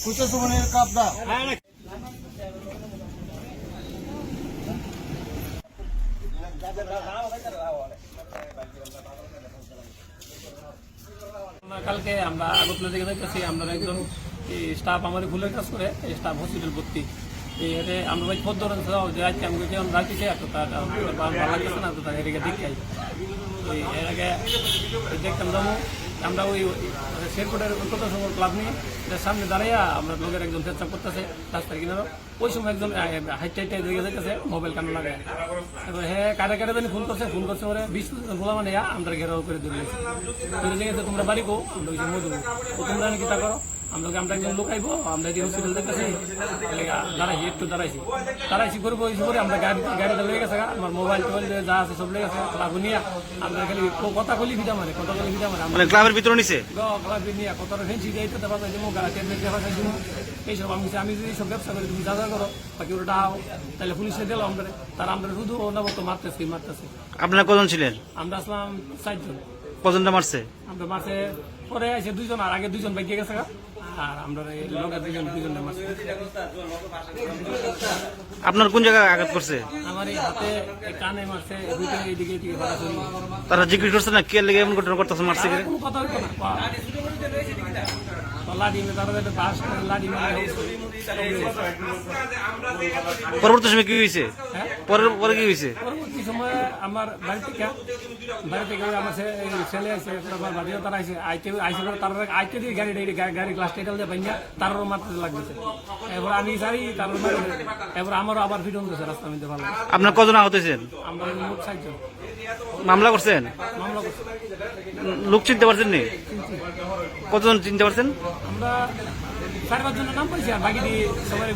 সুমনের আমরা কালকে আমরা আগরতলা থেকে দেখতেছি আমরা একজন স্টাফ আমাদের ভুলের কাজ করে স্টাফ হসপিটাল ভর্তি। এতে আমরা ভাই খোঁজ ধরেন যে আজকে যেমন রাখতেছে এত তার ভালো লাগতেছে না তো তার এদিকে দেখতে এর আগে দেখতাম যাব আমরা ওই শেরকোটের কত সময় ক্লাব নিয়ে সামনে দাঁড়াইয়া আমরা লোকের একজন চেষ্টা করতেছে রাস্তার কিনারও ওই সময় একজন হাইট টাইট দিকে যাইতেছে মোবাইল কানে লাগে এবার হ্যাঁ কারে কারে জানি ফোন করছে ফোন করছে ওরা, বিশ গোলা মানে আমরা ঘেরাও করে ধরে তোমরা বাড়ি কো মধু তোমরা নাকি তা করো? আমরা আমরা একজন লোকাইবো আমরা এদিকে হসপিটাল দেখতেছি? দাঁড়াইছি একটু দাঁড়াইছি। দাঁড়াইছি করব করে আমরা গাড়ি গাড়িটা লেগে গেছে আমার মোবাইল টোবাইল যা আছে সব লেগে গেছে ক্লাব নিয়ে। আমরা খালি কথা কলি ভিটা মানে কথা কলি ভিটা মানে মানে ক্লাবের ভিতরে নিছে? ক্লাব নিয়ে ফেন্সি দিয়ে এটা দেওয়া যায় যেমন গাড়ি টেবিল দেওয়া যায় এইসব আমি আমি যদি সব ব্যবসা করি তুমি যা যা করো বাকি ওটা আও তাহলে পুলিশে দিলাম আমরা। তারা আমরা শুধু ওনা মতো মারতেছি মারতেছি। আপনারা কজন ছিলেন? আমরা আসলাম চারজন। কজনটা মারছে? আমরা মাসে পরে আছে দুইজন আর আগে দুইজন বাইকে গেছে আপনার কোন জায়গায় আঘাত করছে? তারা জিজ্ঞেস করছে না? কে লেগে এমন ঘটনা করতেছে মারছে পরবর্তী সময় কি হয়েছে? হ্যাঁ? পরে পরে কি হয়েছে? পরবর্তী সময়ে আমার বাড়ি থেকে বাড়ি থেকে আমার ছেলে আছে আমার বাড়িও তারা আইসে আইতে আইসে তার আইতে দিয়ে গাড়ি গাড়ি গাড়ি গ্লাস টেটাল দিয়ে ভাঙিয়া তারও মারতে লাগতেছে এবার আমি সারি তারও এবার আমারও আবার ফিরন দিয়েছে রাস্তা মধ্যে ভালো। আপনার কজন আহত হয়েছেন? আমরা মোট সাতজন মামলা করছেন? মামলা করছি। লোক চিনতে পারছেন নি? কতজন চিনতে পারছেন? আমরা চার পাঁচজনের নাম পাইছি আর বাকি দিয়ে সবাই।